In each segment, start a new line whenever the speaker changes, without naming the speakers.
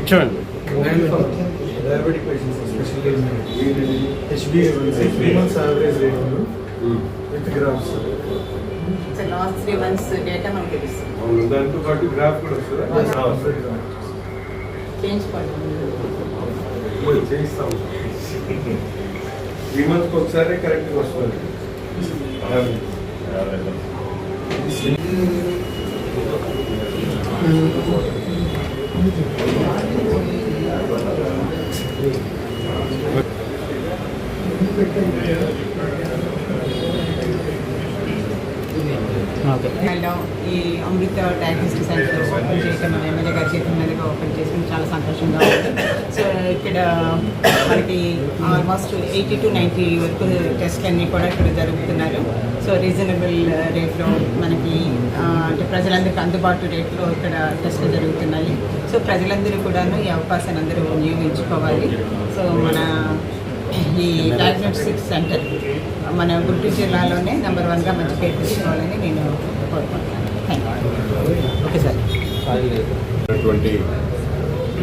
ఇచ్చండి
diabetic patients especially three months average rate with graphs
so last three months data మనకు తెలుస్తుంది
అవును దాంతో పాటు గ్రాఫ్ కూడా వస్తుందా. చేయిస్తాం త్రీ మంత్స్కి ఒకసారి కరెక్ట్గా వస్తుంది
Thank you. ఈ అమృత డయాగ్నోస్టిక్ సెంటర్ ఓపెన్ చేయటం ఎమ్మెల్యే గారి చేతుల మీదుగా ఓపెన్ చేసి చాలా సంతోషంగా ఉంది. సో ఇక్కడ మనకి ఆల్మోస్ట్ ఎయిటీ టు నైంటీ వరకు టెస్ట్ అన్నీ కూడా ఇక్కడ జరుగుతున్నారు. సో రీజనబుల్ రేట్లో మనకి అంటే ప్రజలందరికీ అందుబాటు రేట్లో ఇక్కడ టెస్ట్లు జరుగుతున్నాయి. సో ప్రజలందరూ కూడాను ఈ అవకాశాన్ని అందరూ వినియోగించుకోవాలి. సో మన ఈ డయాగ్నోస్టిక్ సెంటర్ మన గుంటూరు జిల్లాలోనే నెంబర్ వన్గా మంచి పేరు తెచ్చుకోవాలని నేను కోరుకుంటున్నాను. Thank you okay sir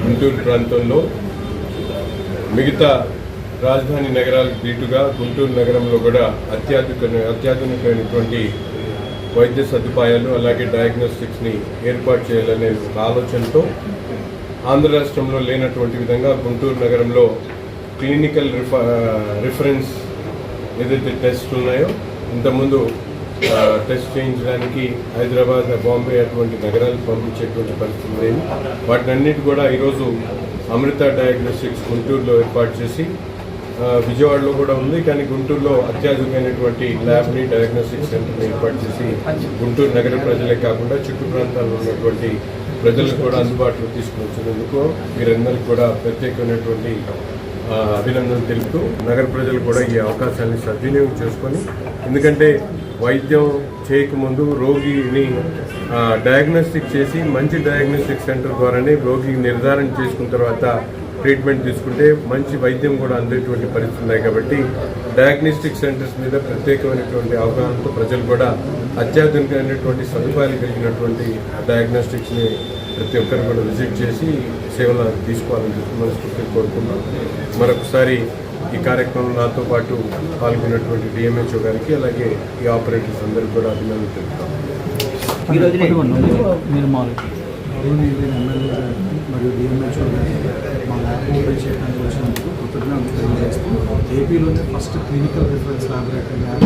Guntur ప్రాంతంలో మిగతా రాజధాని నగరాలకు దీటుగా గుంటూరు నగరంలో కూడా అత్యాధునిక అత్యాధునికమైనటువంటి వైద్య సదుపాయాలు అలాగే డయాగ్నోస్టిక్స్ని ఏర్పాటు చేయాలనే ఆలోచనతో ఆంధ్ర రాష్ట్రంలో లేనటువంటి విధంగా గుంటూరు నగరంలో క్లినికల్ రిఫ రిఫరెన్స్ ఏదైతే టెస్ట్ ఉన్నాయో ఇంతకుముందు టెస్ట్ చేయించడానికి హైదరాబాద్ బాంబే అటువంటి నగరాలు పంపించేటువంటి పరిస్థితి లేదు. వాటినన్నిటి కూడా ఈరోజు అమృత డయాగ్నోస్టిక్స్ గుంటూరులో ఏర్పాటు చేసి విజయవాడలో కూడా ఉంది. కానీ గుంటూరులో అత్యాధునికమైనటువంటి ల్యాబ్ని డయాగ్నోస్టిక్ సెంటర్ని ఏర్పాటు చేసి గుంటూరు నగర ప్రజలే కాకుండా చుట్టూ ప్రాంతాల్లో ఉన్నటువంటి ప్రజలకు కూడా అందుబాటులో తీసుకుని వచ్చినందుకు వీరందరికీ కూడా ప్రత్యేకమైనటువంటి అభినందన అభినందనలు తెలుపుతూ నగర ప్రజలు కూడా ఈ అవకాశాన్ని సద్వినియోగం చేసుకొని ఎందుకంటే వైద్యం చేయకముందు రోగిని డయాగ్నోస్టిక్ చేసి మంచి డయాగ్నోస్టిక్ సెంటర్ ద్వారానే రోగి నిర్ధారణ చేసుకున్న తర్వాత ట్రీట్మెంట్ తీసుకుంటే మంచి వైద్యం కూడా అందేటువంటి పరిస్థితులు ఉన్నాయి కాబట్టి డయాగ్నోస్టిక్ సెంటర్స్ మీద ప్రత్యేకమైనటువంటి అవగాహనతో ప్రజలు కూడా అత్యాధునికమైనటువంటి సదుపాయాలు కలిగినటువంటి డయాగ్నోస్టిక్స్ని ప్రతి ఒక్కరు కూడా విజిట్ చేసి సేవలు తీసుకోవాలని చెప్పి మనస్ఫూర్తిగా కోరుకున్నాం మరొకసారి ఈ కార్యక్రమంలో నాతో పాటు పాల్గొన్నటువంటి డిఎంహెచ్ఓ గారికి అలాగే ఈ ఆపరేటర్స్ అందరికీ కూడా అభినందనలు తెలుపుతాం
ఈ రోజునే
మీరు మామూలు
గౌరవనీయులైన ఎమ్మెల్యే గారికి మరియు డిఎంహెచ్ఓ గారికి మా ల్యాబ్ ఓపెన్ చేయడానికి వచ్చినందుకు కృతజ్ఞతలు తెలియజేస్తూ ఏపీలోనే first clinical reference laboratory lab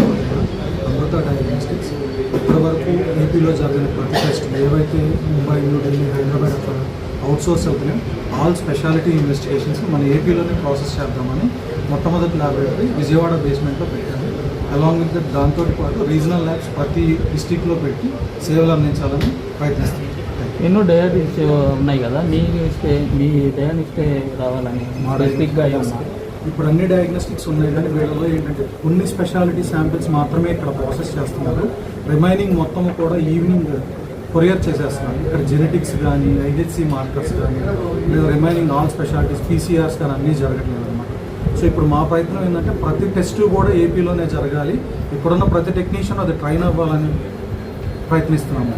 Amrutha diagnostics ఇప్పటివరకు ఏపీలో జరిగిన ప్రతి టెస్ట్ ఏవైతే ముంబై న్యూఢిల్లీ హైదరాబాద్ అక్కడ అవుట్సోర్స్ అవుతున్నాయి ఆల్ స్పెషాలిటీ ఇన్వెస్టిగేషన్స్ మన ఏపీలోనే ప్రాసెస్ చేద్దామని మొట్టమొదటి ల్యాబొరేటరీ విజయవాడ బేస్మెంట్లో పెట్టాము అలాంగ్ విత్ దట్ దాంతో పాటు రీజనల్ ల్యాబ్స్ ప్రతి డిస్టిక్లో పెట్టి సేవలు అందించాలని యూ.
ఎన్నో డయాటిక్స్ ఉన్నాయి కదా ఇస్తే మీ డయానిక్స్తే రావాలని
మా
స్పెసిఫిక్గా ఏమన్నా?
ఇప్పుడు అన్ని డయాగ్నోస్టిక్స్ ఉన్నాయి కానీ వీళ్ళలో ఏంటంటే కొన్ని స్పెషాలిటీ శాంపిల్స్ మాత్రమే ఇక్కడ ప్రాసెస్ చేస్తున్నారు. రిమైనింగ్ మొత్తం కూడా ఈవినింగ్ కొరియర్ చేసేస్తున్నారు. ఇక్కడ జెనెటిక్స్ కానీ ఐహెచ్సి మార్కర్స్ కానీ లేదా రిమైనింగ్ ఆల్ స్పెషాలిటీస్ పీసీఆర్స్ కానీ అన్నీ జరగట్లేదు అనమాట సో ఇప్పుడు మా ప్రయత్నం ఏంటంటే ప్రతి టెస్ట్ కూడా ఏపీలోనే జరగాలి. ఇప్పుడున్న ప్రతి టెక్నీషియన్ అది ట్రైన్ అవ్వాలని ప్రయత్నిస్తున్నాము.